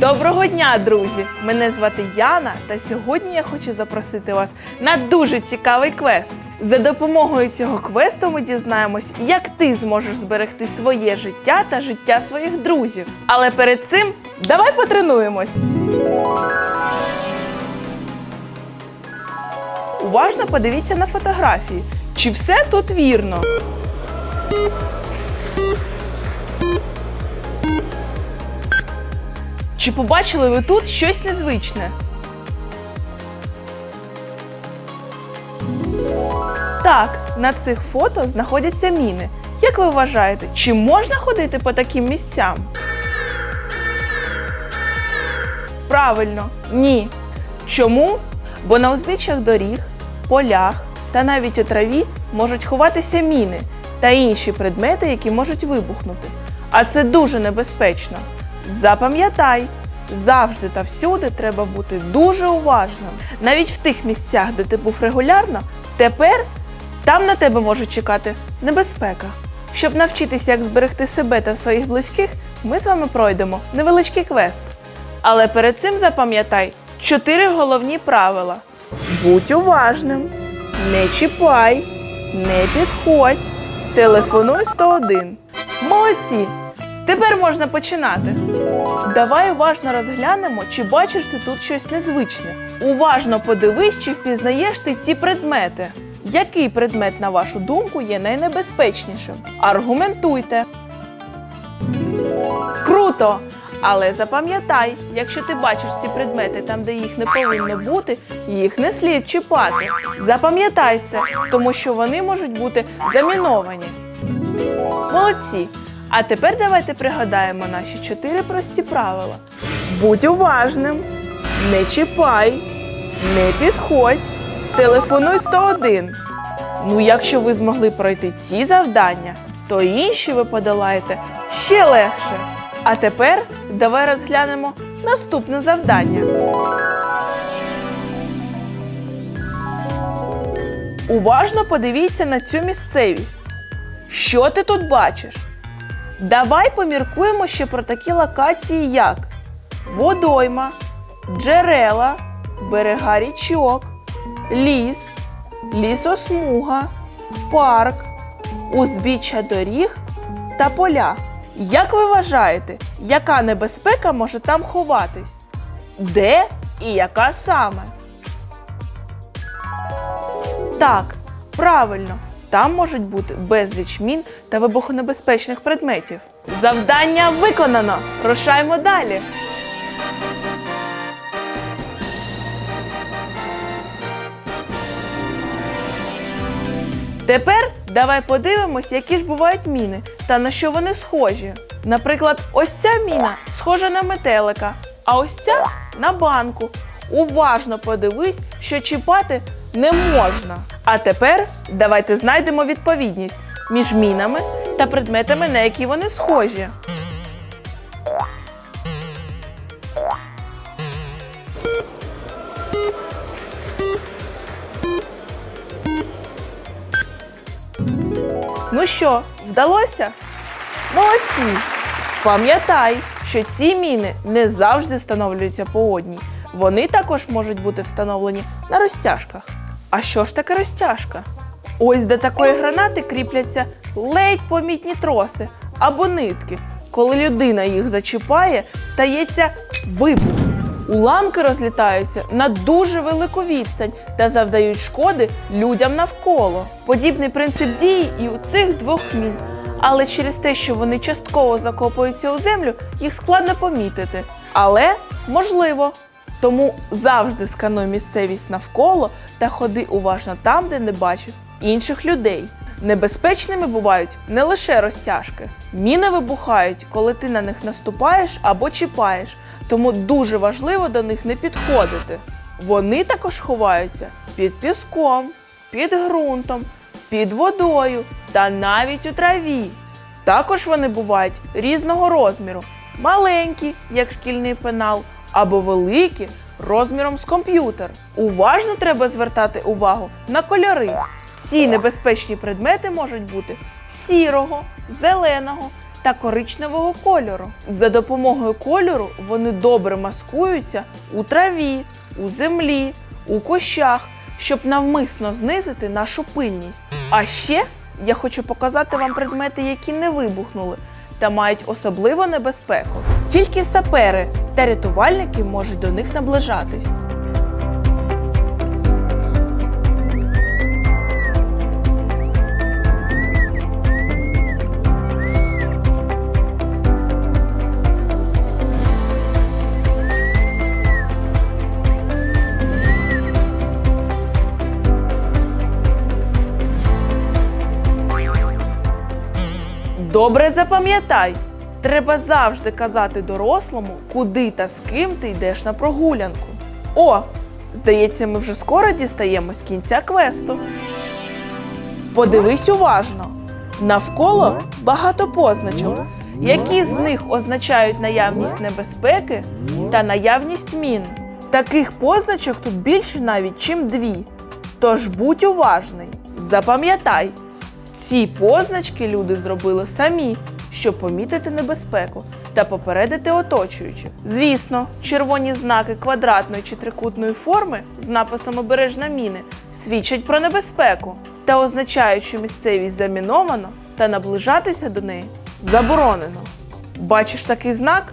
Доброго дня, друзі! Мене звати Яна, та сьогодні я хочу запросити вас на дуже цікавий квест. За допомогою цього квесту ми дізнаємось, як ти зможеш зберегти своє життя та життя своїх друзів. Але перед цим давай потренуємось. Уважно подивіться на фотографії. Чи все тут вірно? Чи побачили ви тут щось незвичне? Так, на цих фото знаходяться міни. Як ви вважаєте, чи можна ходити по таким місцям? Правильно, ні. Чому? Бо на узбіччях доріг, полях та навіть у траві можуть ховатися міни та інші предмети, які можуть вибухнути. А це дуже небезпечно. Запам'ятай, завжди та всюди треба бути дуже уважним. Навіть в тих місцях, де ти був регулярно, тепер там на тебе може чекати небезпека. Щоб навчитися, як зберегти себе та своїх близьких, ми з вами пройдемо невеличкий квест. Але перед цим запам'ятай чотири головні правила: будь уважним, не чіпай, не підходь, телефонуй 101. Молодці! Тепер можна починати. Давай уважно розглянемо, чи бачиш ти тут щось незвичне. Уважно подивись, чи впізнаєш ти ці предмети. Який предмет, на вашу думку, є найнебезпечнішим? Аргументуйте. Круто! Але запам'ятай, якщо ти бачиш ці предмети там, де їх не повинно бути, їх не слід чіпати. Запам'ятай це, тому що вони можуть бути заміновані. Молодці! А тепер давайте пригадаємо наші чотири прості правила: будь уважним, не чіпай, не підходь, телефонуй 101. Ну, якщо ви змогли пройти ці завдання, то інші ви подолаєте ще легше. А тепер давай розглянемо наступне завдання. Уважно подивіться на цю місцевість. Що ти тут бачиш? Давай поміркуємо ще про такі локації, як водойма, джерела, берега річок, ліс, лісосмуга, парк, узбіччя доріг та поля. Як ви вважаєте, яка небезпека може там ховатись? Де і яка саме? Так, правильно, там можуть бути безліч мін та вибухонебезпечних предметів. Завдання виконано! Рушаємо далі. Тепер давай подивимось, які ж бувають міни та на що вони схожі. Наприклад, ось ця міна схожа на метелика, а ось ця на банку. Уважно подивись, що чіпати не можна. А тепер давайте знайдемо відповідність між мінами та предметами, на які вони схожі. Ну що, вдалося? Молодці! Пам'ятай, що ці міни не завжди встановлюються по одній. Вони також можуть бути встановлені на розтяжках. А що ж таке розтяжка? Ось до такої гранати кріпляться ледь помітні троси або нитки. Коли людина їх зачіпає, стається вибух. Уламки розлітаються на дуже велику відстань та завдають шкоди людям навколо. Подібний принцип дії і у цих двох мін. Але через те, що вони частково закопуються у землю, їх складно помітити. Але можливо. Тому завжди скануй місцевість навколо та ходи уважно там, де не бачив інших людей. Небезпечними бувають не лише розтяжки. Міни вибухають, коли ти на них наступаєш або чіпаєш, тому дуже важливо до них не підходити. Вони також ховаються під піском, під ґрунтом, під водою та навіть у траві. Також вони бувають різного розміру: маленькі, як шкільний пенал, або великі розміром з комп'ютер. Уважно треба звертати увагу на кольори. Ці небезпечні предмети можуть бути сірого, зеленого та коричневого кольору. За допомогою кольору вони добре маскуються у траві, у землі, у кощах, щоб навмисно знизити нашу пильність. А ще я хочу показати вам предмети, які не вибухнули та мають особливу небезпеку. Тільки сапери та рятувальники можуть до них наближатись. Добре запам'ятай, треба завжди казати дорослому, куди та з ким ти йдеш на прогулянку. О, здається, ми вже скоро дістаємось кінця квесту. Подивись уважно. Навколо багато позначок. Які з них означають наявність небезпеки та наявність мін? Таких позначок тут більше навіть, чим дві. Тож будь уважний. Запам'ятай, ці позначки люди зробили самі, щоб помітити небезпеку та попередити оточуючих. Звісно, червоні знаки квадратної чи трикутної форми з написом обережна міни свідчать про небезпеку та означають, що місцевість заміновано та наближатися до неї заборонено. Бачиш такий знак?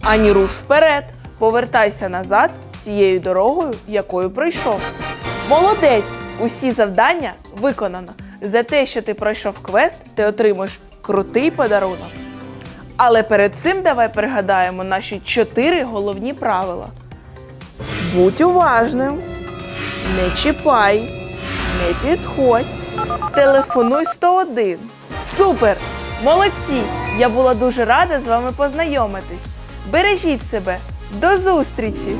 Ані руш вперед, повертайся назад тією дорогою, якою прийшов. Молодець! Усі завдання виконано. За те, що ти пройшов квест, ти отримуєш крутий подарунок. Але перед цим давай пригадаємо наші чотири головні правила: будь уважним, не чіпай, не підходь, телефонуй 101. Супер! Молодці! Я була дуже рада з вами познайомитись. Бережіть себе! До зустрічі!